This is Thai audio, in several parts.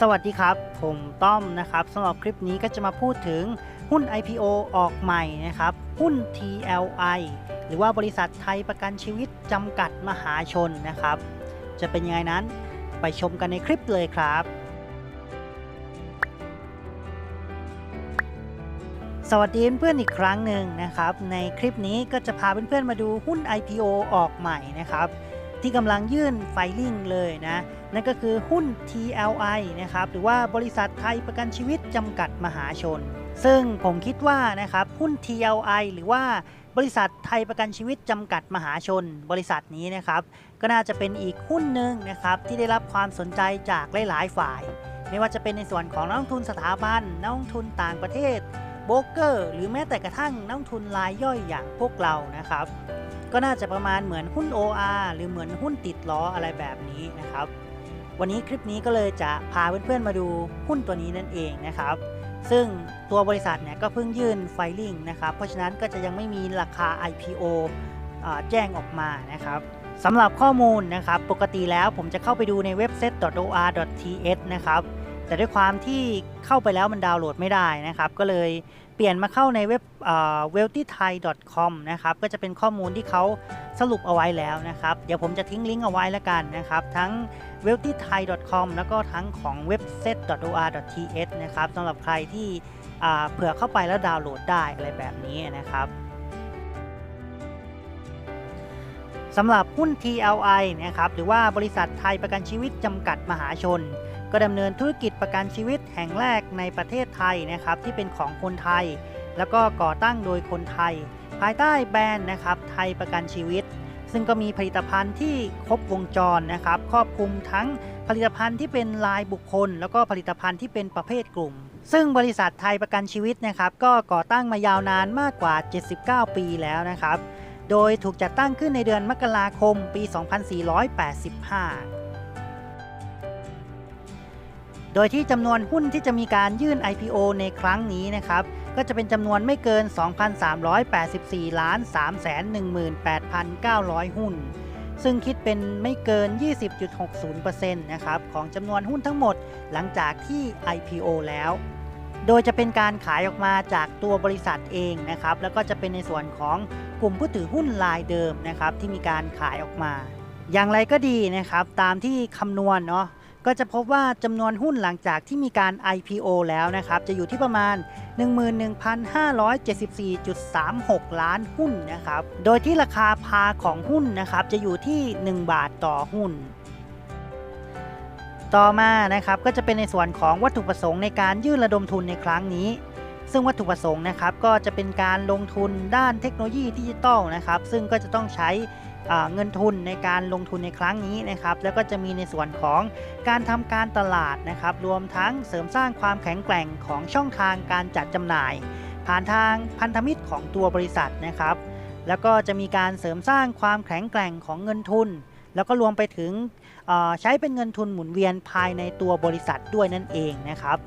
สวัสดีครับ ผมต้อมนะครับสำหรับคลิปนี้ก็จะมาพูดถึงหุ้น IPO ออกใหม่นะครับ หุ้น TLI หรือว่าบริษัทไทยประกันชีวิตจำกัดมหาชนนะครับ จะเป็นยังไงนั้นไปชมกันในคลิปเลยครับ สวัสดีเพื่อนๆอีกครั้งหนึ่งนะครับ ในคลิปนี้ก็จะพาเพื่อนๆมาดูหุ้น IPO ออกใหม่นะครับ ที่กำลังยื่นไฟลิ่งเลยนะนั่นก็คือหุ้น TLI นะครับหรือว่าบริษัทไทยประกันชีวิตจำกัดมหาชน ซึ่งผมคิดว่านะครับหุ้น TLI หรือว่าบริษัทไทยประกันชีวิตจำกัดมหาชน บริษัทนี้นะครับก็น่าจะเป็นอีกหุ้นหนึ่งนะครับที่ได้รับความสนใจจากหลาย ๆ ฝ่าย ไม่ว่าจะเป็นในส่วนของนักลงทุนสถาบันนักลงทุนต่างประเทศ โบรกเกอร์ หรือแม้แต่กระทั่งนักทุนรายย่อยอย่างพวกเรานะครับ ก็น่าจะประมาณเหมือนหุ้น OR หรือเหมือนหุ้นติดล้ออะไรแบบนี้นะครับ วันนี้คลิปนี้ก็เลยจะพาเพื่อนๆมาดูหุ้นตัวนี้นั่นเองนะครับ ซึ่งตัวบริษัทเนี่ยก็เพิ่งยื่นไฟลิ่งนะครับ เพราะฉะนั้นก็จะยังไม่มีราคา IPO แจ้งออกมานะครับสำหรับข้อมูลนะครับ ปกติแล้วผมจะเข้าไปดูในเว็บ set.or.th นะครับ แต่ด้วยความที่เข้าไปแล้วมันดาวน์โหลดไม่ได้นะครับ ก็เลยเปลี่ยนมาเข้าในเว็บ wealthythai.com นะครับก็จะเป็นข้อมูลที่เขาสรุปเอาไว้แล้วนะครับ เดี๋ยวผมจะทิ้งลิงก์เอาไว้แล้วกันนะครับ ทั้ง wealthythai.com แล้วก็ทั้งของเว็บ set.or.th นะครับสำหรับใครที่เผื่อเข้าไปแล้วดาวน์โหลดได้อะไรแบบนี้นะครับสำหรับหุ้น TLI นะครับหรือว่าบริษัทไทยประกันชีวิตจำกัดมหาชน ก็ดำเนินธุรกิจประกันชีวิตแห่งแรกในประเทศไทยนะครับที่เป็นของคนไทย แล้วก็ก่อตั้งโดยคนไทย ภายใต้แบรนด์นะครับไทยประกันชีวิต ซึ่งก็มีผลิตภัณฑ์ที่ครบวงจรนะครับครอบคลุมทั้งผลิตภัณฑ์ที่เป็นรายบุคคล แล้วก็ผลิตภัณฑ์ที่เป็นประเภทกลุ่ม ซึ่งบริษัทไทยประกันชีวิตนะครับก็ก่อตั้งมายาวนานมากกว่า 79 ปีแล้วนะครับโดยถูกจัดตั้งขึ้นในเดือนมกราคมปี 2485 โดยที่จำนวนหุ้นที่จะมีการยื่น IPO ในครั้งนี้นะครับ ก็จะเป็นจำนวนไม่เกิน 2,384 ล้าน 318,900 หุ้น ซึ่งคิดเป็นไม่เกิน 20.60%นะครับของจำนวนหุ้นทั้งหมดหลังจากที่ IPO แล้ว โดยจะเป็นการขายออกมาจากตัวบริษัทเองนะครับ แล้วก็จะเป็นในส่วนของกลุ่มผู้ถือหุ้นรายเดิมนะครับที่มีการขายออกมา อย่างไรก็ดีนะครับตามที่คำนวณเนาะ ก็จะพบว่าจำนวนหุ้นหลังจากที่มีการ IPO แล้วนะครับ จะอยู่ที่ประมาณ 11,574.36 ล้านหุ้นนะครับ โดยที่ราคาพาของหุ้นนะครับ จะอยู่ที่ 1 บาทต่อหุ้น ต่อมานะครับก็จะเป็นในส่วนของวัตถุประสงค์ในการยื่นระดมทุนในครั้งนี้ ซึ่งวัตถุประสงค์นะครับก็จะเป็นการลงทุนด้านเทคโนโลยีดิจิตอลนะครับ ซึ่งก็จะต้องใช้ เงินทุนในการลงทุนในครั้งนี้นะครับแล้วก็จะมีในส่วนของการทำการตลาดนะครับรวมทั้งเสริมสร้างความแข็งแกร่งของช่องทางการจัดจำหน่าย ผ่านทางพันธมิตรของตัวบริษัทนะครับแล้วก็จะมีการเสริมสร้างความแข็งแกร่งของเงินทุน แล้วก็รวมไปถึงใช้เป็นเงินทุนหมุนเวียนภายในตัวบริษัทด้วยนั่นเองนะครับ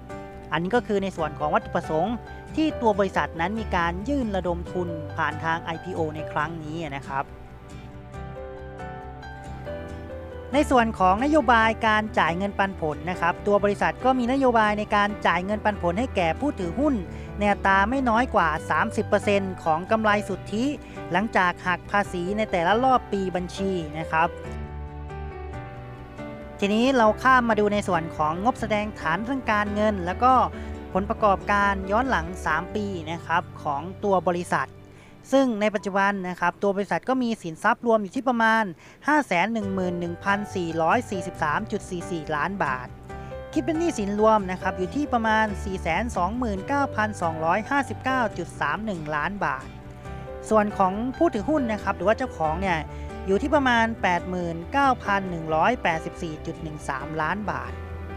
อันนี้ก็คือในส่วนของวัตถุประสงค์ ที่ตัวบริษัทนั้นมีการยื่นระดมทุนผ่านทาง IPO ในครั้งนี้นะครับ ในส่วนของนโยบายการจ่ายเงินปันผลนะครับ ตัวบริษัทก็มีนโยบายในการจ่ายเงินปันผลให้แก่ผู้ถือหุ้นในตาไม่น้อยกว่า 30%ของกำไรสุทธิ หลังจากหักภาษีในแต่ละรอบปีบัญชีนะครับ ทีนี้เราข้ามมาดูในส่วนของงบแสดงฐานทางการเงิน แล้วก็ผลประกอบการย้อนหลัง 3 ปีนะครับของตัวบริษัท ซึ่งในปัจจุบันนะครับตัวบริษัทก็มีสินทรัพย์รวมอยู่ที่ประมาณ 511,443.44 ล้านบาท คิดเป็นหนี้สินรวมนะครับอยู่ที่ประมาณ 429,259.31 ล้านบาท ส่วนของผู้ถือหุ้นนะครับหรือว่าเจ้าของเนี่ยอยู่ที่ประมาณ 89,184.13 ล้านบาท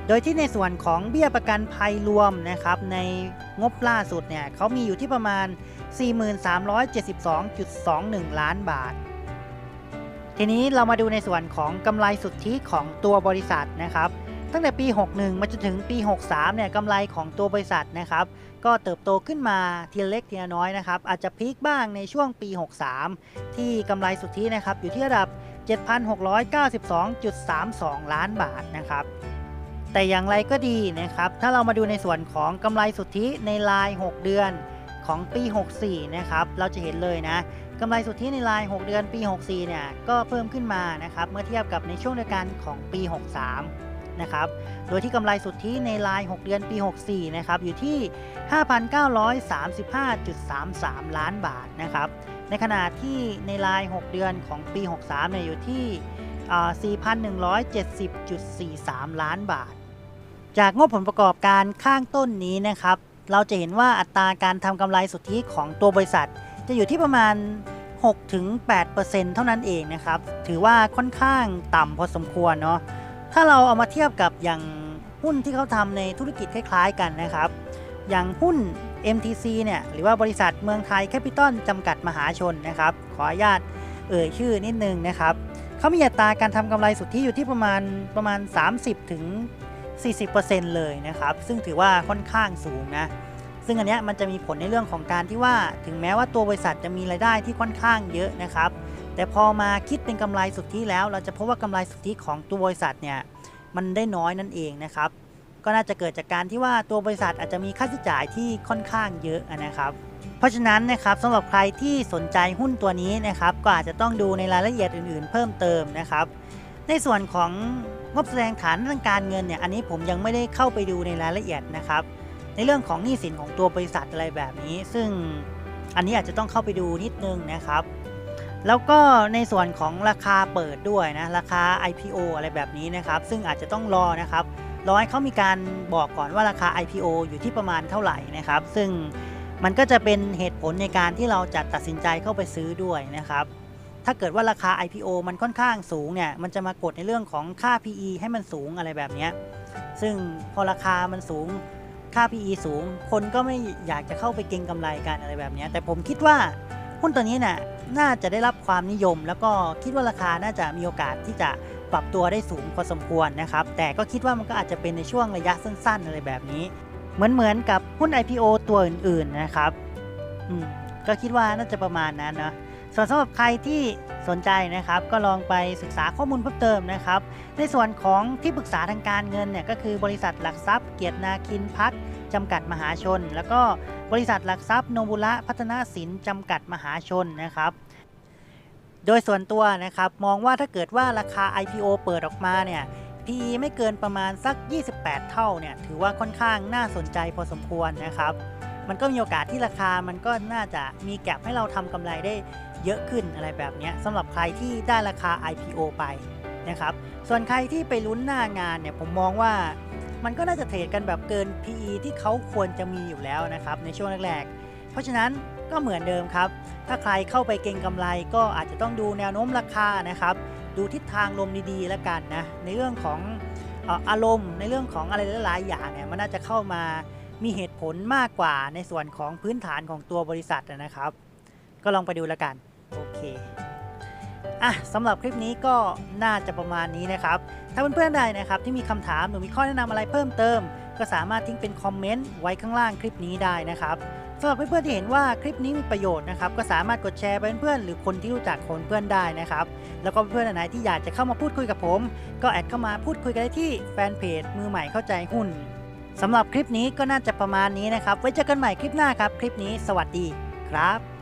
โดยที่ในส่วนของเบี้ยประกันภัยรวมนะครับในงบล่าสุดเนี่ยเขามีอยู่ที่ประมาณ 4372.21 ล้านบาท ทีนี้เรามาดูในส่วนของกำไรสุทธิของตัวบริษัทนะครับ ตั้งแต่ปี 61 มาจนถึงปี 63 เนี่ยกำไรของตัวบริษัทนะครับ ก็เติบโตขึ้นมาทีเล็กทีน้อยนะครับ อาจจะพีคบ้างในช่วงปี 63 ที่กำไรสุทธินะครับอยู่ที่ระดับ 7,692.32 ล้านบาทนะครับแต่อย่างไรก็ดีนะครับ ถ้าเรามาดูในส่วนของกำไรสุทธิในราย 6 เดือน ของปี 64 นะครับ เราจะเห็นเลยนะกำไรสุทธิในราย 6 เดือนปี 64 เนี่ย ก็เพิ่มขึ้นมานะครับ เมื่อเทียบกับในช่วงเดียวกันของปี 63 นะครับ โดยที่กำไรสุทธิในราย 6 เดือนปี 64 นะครับ อยู่ที่ 5,935.33 ล้านบาทนะครับ ในขณะที่ในราย 6 เดือนของปี 63 เนี่ย อยู่ที่อ่า4,170.43 ล้านบาท จากงบผลประกอบการข้างต้นนี้นะครับ เราจะเห็นว่าอัตราการทำกำไรสุทธิของตัวบริษัท จะอยู่ที่ประมาณ 6-8%เท่านั้นเองนะครับ ถือว่าค่อนข้างต่ำพอสมควรเนาะ ถ้าเราเอามาเทียบกับอย่างหุ้นที่เขาทำในธุรกิจคล้าย ๆ กันนะครับ อย่างหุ้น MTC เนี่ยหรือว่าบริษัทเมืองไทยแคปิตอลจำกัดมหาชนนะครับ ขออนุญาตเอ่ยชื่อนิดนึงนะครับเขามีอัตราการทำกำไรสุทธิอยู่ที่ประมาณประมาณ 30ถึง 40%เลยนะครับ ซึ่งถือว่าค่อนข้างสูงนะ ซึ่งอันนี้มันจะมีผลในเรื่องของการที่ว่าถึงแม้ว่าตัวบริษัทจะมีรายได้ที่ค่อนข้างเยอะนะครับ แต่พอมาคิดเป็นกำไรสุทธิแล้ว เราจะพบว่ากำไรสุทธิของตัวบริษัทเนี่ยมันได้น้อยนั่นเองนะครับ ก็น่าจะเกิดจากการที่ว่าตัวบริษัทอาจจะมีค่าใช้จ่ายที่ค่อนข้างเยอะนะครับเพราะฉะนั้นนะครับสำหรับใครที่สนใจหุ้นตัวนี้นะครับ ก็อาจจะต้องดูในรายละเอียดอื่นๆ เพิ่มเติมนะครับ ในส่วนของงบแสดงฐานทางการเงินเนี่ยอันนี้ผมยังไม่ได้เข้าไปดูในรายละเอียดนะครับ ในเรื่องของหนี้สินของตัวบริษัทอะไรแบบนี้ ซึ่งอันนี้อาจจะต้องเข้าไปดูนิดนึงนะครับ แล้วก็ในส่วนของราคาเปิดด้วยนะราคา IPO อะไรแบบนี้นะครับ ซึ่งอาจจะต้องรอนะครับรอให้เขามีการบอกก่อนว่าราคา IPO อยู่ที่ประมาณเท่าไหร่นะครับ ซึ่งมันก็จะเป็นเหตุผลในการที่เราจะตัดสินใจเข้าไปซื้อด้วยนะครับ ถ้าเกิดว่าราคา IPO มันค่อนข้างสูงเนี่ยมันจะมากดในเรื่องของค่า PE ให้มันสูงอะไรแบบนี้ซึ่งพอราคามันสูงค่า PE สูง คนก็ไม่อยากจะเข้าไปเก็งกำไรกันอะไรแบบนี้แต่ผมคิดว่าหุ้นตัวนี้น่ะน่าจะได้รับความนิยม แล้วก็คิดว่าราคาน่าจะมีโอกาสที่จะปรับตัวได้สูงพอสมควรนะครับ แต่ก็คิดว่ามันก็อาจจะเป็นในช่วงระยะสั้น ๆ อะไรแบบนี้ เหมือนเหมือนกับหุ้น IPO ตัวอื่น ๆ นะครับ อืม ก็คิดว่าน่าจะประมาณนั้นเนาะ ส่วนสำหรับใครที่สนใจนะครับก็ลองไปศึกษาข้อมูลเพิ่มเติมนะครับ ในส่วนของที่ปรึกษาทางการเงินเนี่ยก็คือบริษัทหลักทรัพย์ เกียรตินาคินพัฒน์จำกัดมหาชน แล้วก็บริษัทหลักทรัพย์โนบุระพัฒนาสินจำกัดมหาชนนะครับโดยส่วนตัวนะครับมองว่าถ้าเกิดว่าราคา IPO เปิดออกมาเนี่ย PE ไม่เกินประมาณสัก 28 เท่าเนี่ย ถือว่าค่อนข้างน่าสนใจพอสมควรนะครับ มันก็มีโอกาสที่ราคามันก็น่าจะมีแก็บให้เราทำกำไรได้เยอะขึ้นอะไรแบบนี้สำหรับใครที่ได้ราคา IPO ไปนะครับ ส่วนใครที่ไปลุ้นหน้างานเนี่ยผมมองว่ามันก็น่าจะเทรดกันแบบเกิน PE ที่เขาควรจะมีอยู่แล้วนะครับในช่วงแรกๆ เพราะฉะนั้นก็เหมือนเดิมครับ ถ้าใครเข้าไปเก็งกำไรก็อาจจะต้องดูแนวโน้มราคานะครับ ดูทิศทางลมดีๆแล้วกันนะ ในเรื่องของอารมณ์ ในเรื่องของอะไรหลายๆอย่างเนี่ยมันน่าจะเข้ามา มีเหตุผลมากกว่าในส่วนของพื้นฐานของตัวบริษัทนะครับ ก็ลองไปดูแล้วกัน โอเคอะสำหรับคลิปนี้ก็น่าจะประมาณนี้นะครับ ถ้าเพื่อนๆใดนะครับที่มีคำถามหรือมีข้อแนะนำอะไรเพิ่มเติม ก็สามารถทิ้งเป็นคอมเมนต์ไว้ข้างล่างคลิปนี้ได้นะครับสำหรับเพื่อนๆที่เห็นว่าคลิปนี้มีประโยชน์นะครับก็สามารถกดแชร์ไปเพื่อนๆหรือคนที่รู้จักคนเพื่อนได้นะครับ แล้วก็เพื่อนๆไหนที่อยากจะเข้ามาพูดคุยกับผม ก็แอดเข้ามาพูดคุยกันได้ที่แฟนเพจมือใหม่เข้าใจหุ้น สำหรับคลิปนี้ก็น่าจะประมาณนี้นะครับ ไว้เจอกันใหม่คลิปหน้าครับ คลิปนี้สวัสดีครับ